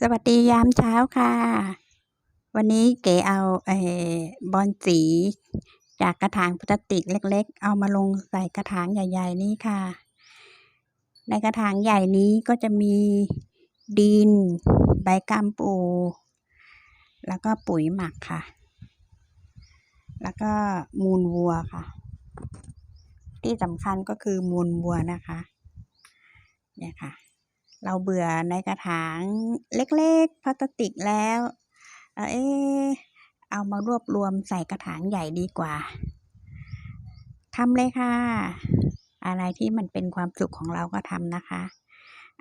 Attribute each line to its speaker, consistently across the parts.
Speaker 1: สวัสดียามเช้าค่ะ วันนี้เก๋เอาเออบอลสี จากกระถางพลาสติกเล็ก ๆ เอามาลงใส่กระถางใหญ่ ๆ นี้ค่ะ ในกระถางใหญ่นี้ก็จะมีดิน ใบกามปู แล้วก็ปุ๋ยหมักค่ะ แล้วก็มูลวัวค่ะ ที่สำคัญก็คือมูลวัวนะคะ เนี่ยค่ะ เราเบื่อในกระถางเล็กๆพลาสติกแล้ว เอ๊ะเอามารวบรวมใส่กระถางใหญ่ดีกว่าทำเลยค่ะ อะไรที่มันเป็นความสุขของเราก็ทำนะคะ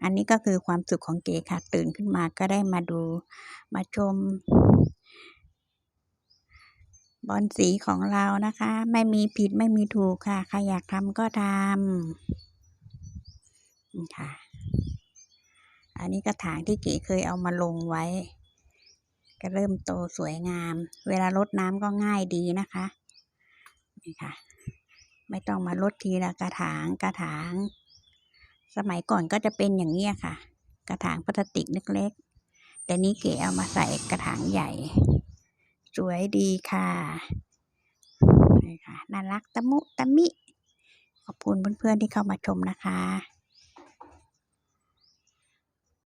Speaker 1: อันนี้ก็คือความสุขของเก๋ค่ะ ตื่นขึ้นมาก็ได้มาดูมาชมบอลสีของเรานะคะ ไม่มีผิดไม่มีถูกค่ะ ใครอยากทำก็ทำค่ะ อันนี้กระถางที่เก๋เคยเอามาลงไว้ ก็เริ่มโตสวยงาม เวลารดน้ำก็ง่ายดีนะคะนี่ค่ะ ไม่ต้องมาลดทีละกระถางกระถาง สมัยก่อนก็จะเป็นอย่างนี้ค่ะ กระถางพลาสติกเล็กๆแต่นี้เก๋เอามาใส่กระถางใหญ่ สวยดีค่ะนี่ค่ะน่ารักตะมุตะมิขอบคุณเพื่อนๆที่เข้ามาชมนะคะ